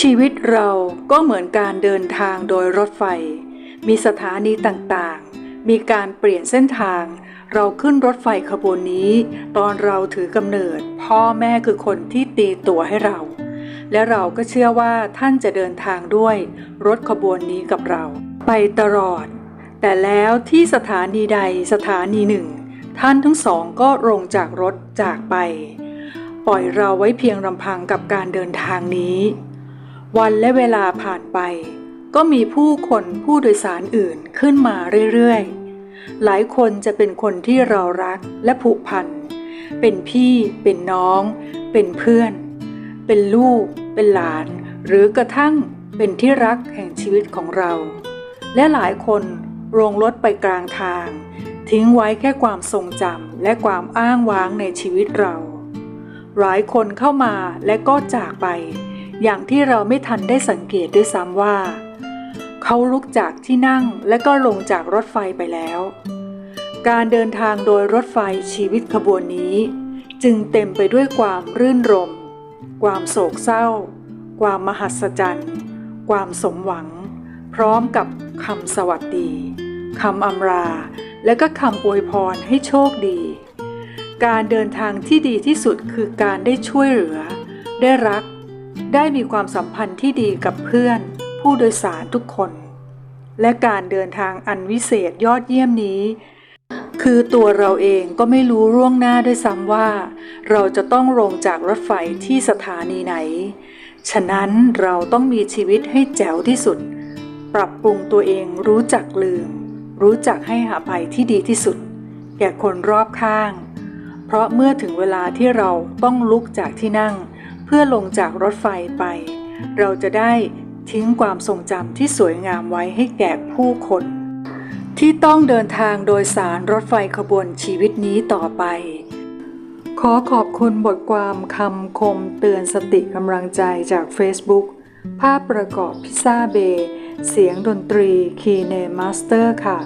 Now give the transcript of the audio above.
ชีวิตเราก็เหมือนการเดินทางโดยรถไฟ มีสถานีต่างๆ มีการเปลี่ยนเส้นทาง เราขึ้นรถไฟขบวนนี้ ตอนเราถือกำเนิด พ่อแม่คือคนที่ตีตัวให้เรา และเราก็เชื่อว่าท่านจะเดินทางด้วย รถขบวนนี้กับเรา ไปตลอด แต่แล้วที่สถานีใดสถานีหนึ่ง ท่านทั้งสองก็ลงจากรถจากไป ปล่อยเราไว้เพียงลำพังกับการเดินทางนี้ วันและเวลาผ่านไป ก็มีผู้คนผู้โดยสารอื่นขึ้นมาเรื่อยๆ หลายคนจะเป็นคนที่เรารักและผูกพัน เป็นพี่ เป็นน้อง เป็นเพื่อน เป็นลูก เป็นหลาน หรือกระทั่งเป็นที่รักแห่งชีวิตของเรา และหลายคนลงรถไปกลางทาง ทิ้งไว้แค่ความทรงจำและความอ้างว้างในชีวิตเรา หลายคนเข้ามาและก็จากไป อย่างที่เราไม่ทันได้สังเกตด้วยซ้ำว่า เขาลุกจากที่นั่งและก็ลงจากรถไฟไปแล้ว การเดินทางโดยรถไฟชีวิตขบวนนี้ จึงเต็มไปด้วยความรื่นรม ความโศกเศร้า ความมหัศจรรย์ ความสมหวัง พร้อมกับคำสวัสดีคำอำลาและก็คำอวยพรให้โชคดี การเดินทางที่ดีที่สุดคือการได้ช่วยเหลือ ได้รัก ได้มีความสัมพันธ์ที่ดีกับเพื่อน ผู้โดยสารทุกคน และการเดินทางอันวิเศษยอดเยี่ยมนี้ คือตัวเราเองก็ไม่รู้ล่วงหน้าด้วยซ้ำว่า เราจะต้องลงจากรถไฟที่สถานีไหน ฉะนั้นเราต้องมีชีวิตให้แจ๋วที่สุด ปรับปรุงตัวเองรู้จักลืม รู้จักให้อภัยที่ดีที่สุด แก่คนรอบข้าง เพราะเมื่อถึงเวลาที่เราต้องลุกจากที่นั่ง เพื่อลงจากรถไฟไป เราจะได้ทิ้งความทรงจำที่สวยงามไว้ให้แก่ผู้คน ที่ต้องเดินทางโดยสารรถไฟขบวนชีวิตนี้ต่อไป ขอขอบคุณบทความคำคมเตือนสติกำลังใจจาก Facebook ภาพประกอบพิซซ่าเบย์เสียงดนตรีคีเนมาสเตอร์ค่ะ